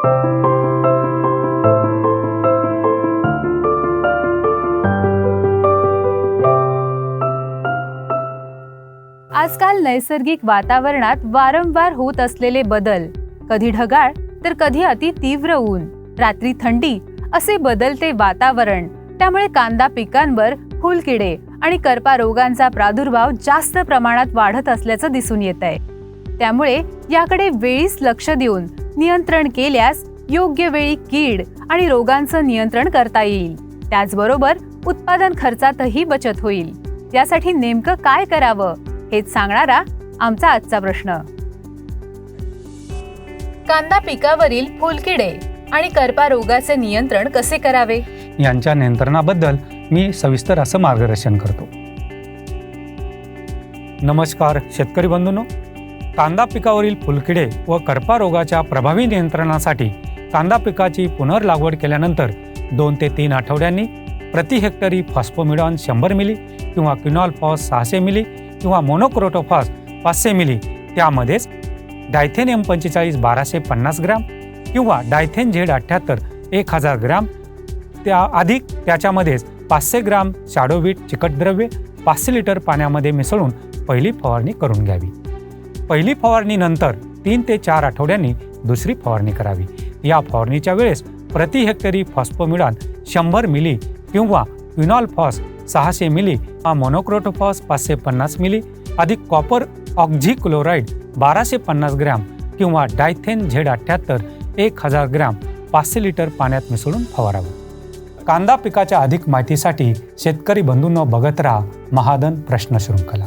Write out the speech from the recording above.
आजकाल नैसर्गिक वातावरणात वारंवार होत असलेले बदल कधी ढगाळ तर कधी अति तीव्र ऊन. रात्री थंडी असे बदलते वातावरण. त्यामुळे कांदा पिकांवर फुलकिडे आणि करपा रोगांचा प्रादुर्भाव जास्त प्रमाणात वाढत असल्याचं दिसून येत आहे त्यामुळे याकडे वेळीच लक्ष देऊन नियंत्रण केल्यास योग्य वेळी कीड आणि रोगांचं नियंत्रण करता येईल. त्याचबरोबर उत्पादन खर्चातही बचत होईल. यासाठी नेमकं काय करावं हेच सांगणारा आमचा आजचा प्रश्न. कांदा पिकावरील फुलकिडे आणि करपा रोगाचे नियंत्रण कसे करावे? यांच्या नियंत्रणाबद्दल मी सविस्तर असं मार्गदर्शन करतो. नमस्कार शेतकरी बंधूंनो. कांदा पिकावरील फुलकिडे व करपा रोगाच्या प्रभावी नियंत्रणासाठी कांदा पिकाची पुनर्लागवड केल्यानंतर दोन ते तीन आठवड्यांनी प्रति हेक्टरी फॉस्फोमिडॉन शंभर मिली किंवा क्युनॉल फॉस सहाशे मिली किंवा मोनोक्रोटोफॉस पाचशे मिली त्यामध्येच डायथेन एम पंचेचाळीस बाराशे पन्नास ग्रॅम किंवा डायथेन झेड अठ्ठ्याहत्तर एक हजार ग्रॅम त्या अधिक त्याच्यामध्येच पाचशे ग्राम शाडोवीट चिकटद्रव्य पाचशे लिटर पाण्यामध्ये मिसळून पहिली फवारणी करून घ्यावी. पहिली फवारणीनंतर तीन ते चार आठवड्यांनी दुसरी फवारणी करावी. या फवारणीच्या वेळेस प्रति हेक्टरी फॉस्फोमिडॉन शंभर मिली किंवा क्विनॉल फॉस सहाशे मिली हा मोनोक्रोटोफॉस पाचशे पन्नास मिली अधिक कॉपर ऑक्झी क्लोराईड बाराशे पन्नास ग्रॅम किंवा डायथेन झेड अठ्ठ्याहत्तर एक हजार ग्रॅम पाचशे लिटर पाण्यात मिसळून फवारावं. कांदा पिकाच्या अधिक माहितीसाठी शेतकरी बंधूंनो बघत राहा महादन प्रश्न शृंखला.